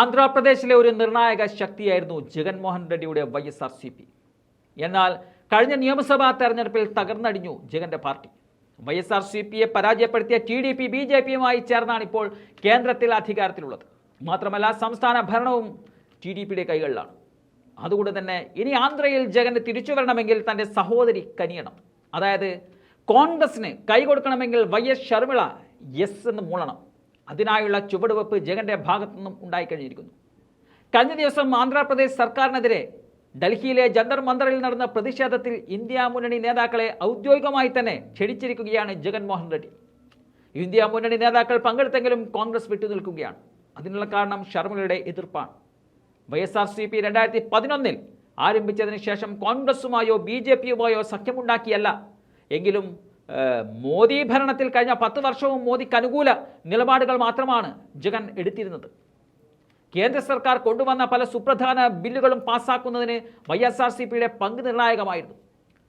ആന്ധ്രാപ്രദേശിലെ ഒരു നിർണായക ശക്തിയായിരുന്നു Jaganmohan റെഡ്ഡിയുടെ Y S R C P. എന്നാൽ കഴിഞ്ഞ നിയമസഭാ തെരഞ്ഞെടുപ്പിൽ തകർന്നടിഞ്ഞു ജഗന്റെ party. Y S R C പിയെ പരാജയപ്പെടുത്തിയ T D P B J പിയുമായി ചേർന്നാണ് ഇപ്പോൾ കേന്ദ്രത്തിൽ അധികാരത്തിലുള്ളത്. മാത്രമല്ല സംസ്ഥാന ഭരണവും ടി ഡി പിയുടെ കൈകളിലാണ്. അതുകൊണ്ട് തന്നെ ഇനി ആന്ധ്രയിൽ ജഗന് തിരിച്ചു വരണമെങ്കിൽ തന്റെ സഹോദരി കനിയണം. അതായത് കോൺഗ്രസിന് കൈ കൊടുക്കണമെങ്കിൽ വൈ എസ് ഷർമിള യെസ് എന്ന് മൂളണം. അതിനായുള്ള ചുവടുവെപ്പ് ജഗന്റെ ഭാഗത്തു നിന്നും ഉണ്ടായിക്കഴിഞ്ഞിരിക്കുന്നു. കഴിഞ്ഞ ദിവസം ആന്ധ്രാപ്രദേശ് സർക്കാരിനെതിരെ ഡൽഹിയിലെ ജന്തർ മന്ദറിൽ നടന്ന പ്രതിഷേധത്തിൽ ഇന്ത്യ മുന്നണി നേതാക്കളെ ഔദ്യോഗികമായി തന്നെ ക്ഷണിച്ചിരിക്കുകയാണ് ജഗൻമോഹൻ റെഡ്ഡി. ഇന്ത്യ മുന്നണി നേതാക്കൾ പങ്കെടുത്തെങ്കിലും കോൺഗ്രസ് വിട്ടുനിൽക്കുകയാണ്. അതിനുള്ള കാരണം ശർമ്മയുടെ എതിർപ്പാണ്. Y S R C P രണ്ടായിരത്തി പതിനൊന്നിൽ ആരംഭിച്ചതിന് ശേഷം കോൺഗ്രസുമായോ ബി ജെ പിയുമായോ സഖ്യമുണ്ടാക്കിയല്ല. എങ്കിലും മോദി ഭരണത്തിൽ കഴിഞ്ഞ പത്ത് വർഷവും മോദിക്ക് അനുകൂല നിലപാടുകൾ മാത്രമാണ് ജഗൻ എടുത്തിരുന്നത്. കേന്ദ്ര സർക്കാർ കൊണ്ടുവന്ന പല സുപ്രധാന ബില്ലുകളും പാസ്സാക്കുന്നതിന് വൈ എസ് ആർ സി പിയുടെ പങ്ക് നിർണായകമായിരുന്നു.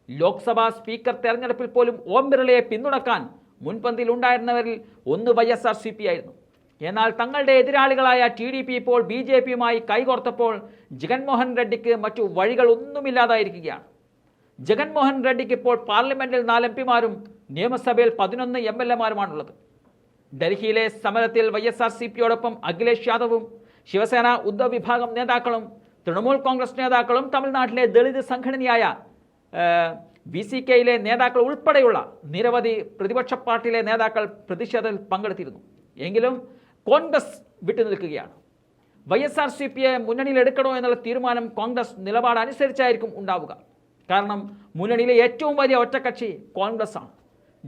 ലോക്സഭാ സ്പീക്കർ തെരഞ്ഞെടുപ്പിൽ പോലും ഓം ബിർളയെ പിന്തുണക്കാൻ മുൻപന്തിയിൽ ഉണ്ടായിരുന്നവരിൽ ഒന്ന് Y S R C P ആയിരുന്നു. എന്നാൽ തങ്ങളുടെ എതിരാളികളായ ടി ഡി പി ഇപ്പോൾ ബി ജെ പിയുമായി കൈകോർത്തപ്പോൾ ജഗൻമോഹൻ റെഡ്ഡിക്ക് മറ്റു വഴികളൊന്നുമില്ലാതായിരിക്കുകയാണ്. ജഗൻമോഹൻ റെഡ്ഡിക്ക് ഇപ്പോൾ പാർലമെന്റിൽ നാല് എം പിമാരും നിയമസഭയിൽ പതിനൊന്ന് എം എൽ എമാരുമാണുള്ളത്. ഡൽഹിയിലെ സമരത്തിൽ വൈ എസ് ആർ സി പിയോടൊപ്പം അഖിലേഷ് യാദവും ശിവസേന ഉദ്ധവ് വിഭാഗം നേതാക്കളും തൃണമൂൽ കോൺഗ്രസ് നേതാക്കളും തമിഴ്നാട്ടിലെ ദളിത് സംഘടനയായ ബി സി കെയിലെ നേതാക്കൾ ഉൾപ്പെടെയുള്ള നിരവധി പ്രതിപക്ഷ പാർട്ടിയിലെ നേതാക്കൾ പ്രതിഷേധത്തിൽ പങ്കെടുത്തിരുന്നു. എങ്കിലും കോൺഗ്രസ് വിട്ടുനിൽക്കുകയാണ്. വൈ എസ് ആർ സി പിയെ മുന്നണിയിലെടുക്കണോ എന്നുള്ള തീരുമാനം കോൺഗ്രസ് നിലപാട് അനുസരിച്ചായിരിക്കും ഉണ്ടാവുക. കാരണം മുന്നണിയിലെ ഏറ്റവും വലിയ ഒറ്റക്കക്ഷി കോൺഗ്രസ് ആണ്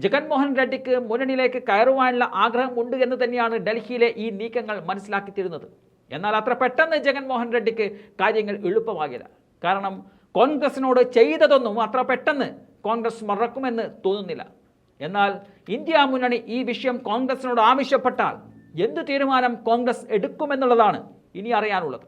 ജഗൻമോഹൻ റെഡ്ഡിക്ക് മുന്നണിയിലേക്ക് കയറുവാനുള്ള ആഗ്രഹം ഉണ്ട് എന്ന് തന്നെയാണ് ഡൽഹിയിലെ ഈ നീക്കങ്ങൾ മനസ്സിലാക്കി തരുന്നത് എന്നാൽ അത്ര പെട്ടെന്ന് ജഗൻമോഹൻ റെഡ്ഡിക്ക് കാര്യങ്ങൾ എളുപ്പമാകില്ല. കാരണം കോൺഗ്രസിനോട് ചെയ്തതൊന്നും അത്ര പെട്ടെന്ന് കോൺഗ്രസ് മറക്കുമെന്ന് തോന്നുന്നില്ല. എന്നാൽ ഇന്ത്യ മുന്നണി ഈ വിഷയം കോൺഗ്രസിനോട് ആവശ്യപ്പെട്ടാൽ എന്ത് തീരുമാനം കോൺഗ്രസ് എടുക്കുമെന്നുള്ളതാണ് ഇനി അറിയാനുള്ളത്.